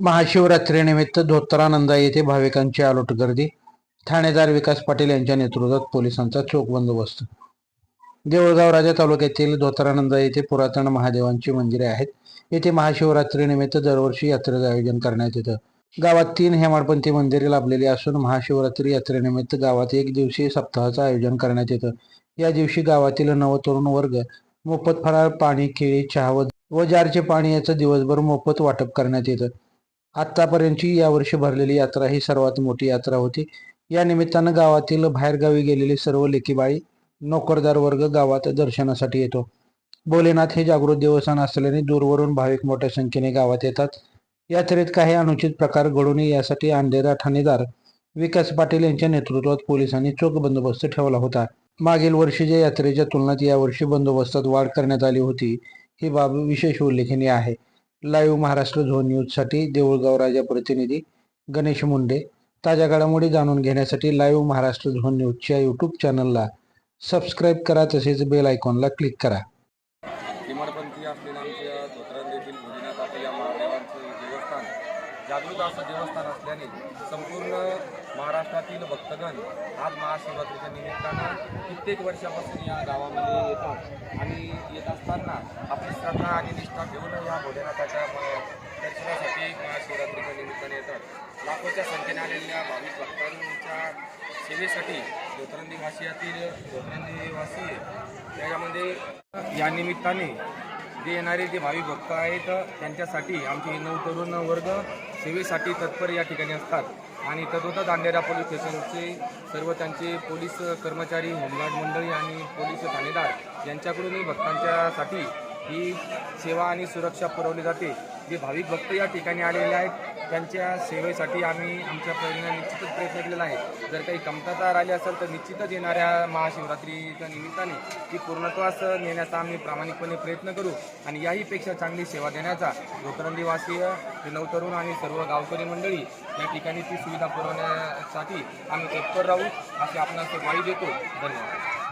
महाशिवरात्रीनिमित्त धोत्रानंदा येथे भाविकांची आलोट गर्दी. ठाणेदार विकास पाटील यांच्या नेतृत्वात पोलिसांचा चोख बंदोबस्त. देऊळगाव राजा तालुक्यातील धोत्रानंदा येथे पुरातन महादेवांची मंदिरे आहेत. येथे महाशिवरात्रीनिमित्त दरवर्षी यात्रेचं आयोजन करण्यात येतं. गावात तीन हेमाडपंथी मंदिरे लाभलेली असून महाशिवरात्री यात्रेनिमित्त गावात एक दिवसीय सप्ताहाचं आयोजन करण्यात येतं. या दिवशी गावातील नवतरुण वर्ग मोफत फराळ पाणी केळी चहा व जारचे पाणी याचं दिवसभर मोफत वाटप करण्यात येतं. आतापर्यंतची यावर्षी भरलेली यात्रा ही सर्वात मोठी यात्रा होती. या निमित्तानं गावातील बाहेरगावी गेलेली सर्व लेकीबाळी नोकरदार वर्ग गावात दर्शनासाठी येतो. भोलेनाथ हे जागृत देवस्थान असल्याने दूरवरून भाविक मोठ्या संख्येने गावात येतात. यात्रेत काही अनुचित प्रकार घडू नये यासाठी अंधेरा ठाणेदार विकास पाटील यांच्या नेतृत्वात पोलिसांनी चोख बंदोबस्त ठेवला होता. मागील वर्षीच्या यात्रेच्या तुलनेत यावर्षी बंदोबस्तात वाढ करण्यात आली होती ही बाब विशेष उल्लेखनीय आहे. लाईव्ह महाराष्ट्र झोन न्यूजसाठी देऊळगाव राजा प्रतिनिधी गणेश मुंडे. ताज्या घडामोडी जाणून घेण्यासाठी लाईव्ह महाराष्ट्र झोन न्यूजच्या यूट्यूब चॅनलला सबस्क्राईब करा तसेच बेल आयकॉनला क्लिक करा. किमरपंथी असलेल्या आमच्या धोत्रांदेखील या महादेवांचं देवस्थान जागृत असं देवस्थान असल्याने संपूर्ण महाराष्ट्रातील भक्तगण आज महाशिवरात्रीच्या निमित्तानं कित्येक वर्षापासून या गावामध्ये येतात आणि येत असताना आपली श्रद्धा आणि निष्ठा घेऊन या भोलेनाथाच्या दर्शनासाठी महाशिवरात्रीच्या निमित्ताने येतात. लाखोच्या संख्येने आलेल्या भाविक भक्तांच्या सेवेसाठी धोत्रंदी वासियातील वासी त्याच्यामध्ये या निमित्ताने जे येणारे जे भावी भक्त आहेत त्यांच्यासाठी आमचे नऊ तरुण वर्ग सेवेसाठी तत्पर या ठिकाणी असतात. आणि तद्वतच दांडेरा पोलीस स्टेशनचे सर्व त्यांचे पोलीस कर्मचारी होमगार्ड मंडळी आणि पोलीस ठाणेदार यांच्याकडूनही भक्तांच्यासाठी ही सेवा आणि सुरक्षा पुरवली जाते. जे भाविक भक्त या ठिकाणी आलेले आहेत त्यांच्या सेवेसाठी आम्ही आमच्या प्रयत्न निश्चितच प्रयत्न केलेला आहे. जर काही कमतरता राहिली असेल तर निश्चितच येणाऱ्या महाशिवरात्रीच्या निमित्ताने ती पूर्णत्वास नेण्याचा आम्ही प्रामाणिकपणे प्रयत्न करू आणि याहीपेक्षा चांगली सेवा देण्याचा धोतरंदीवासीय नवतरुण आणि सर्व गावकरी मंडळी या ठिकाणी ती सुविधा पुरवण्यासाठी आम्ही तत्पर राहू अशी आपणास ग्वाही देतो. धन्यवाद.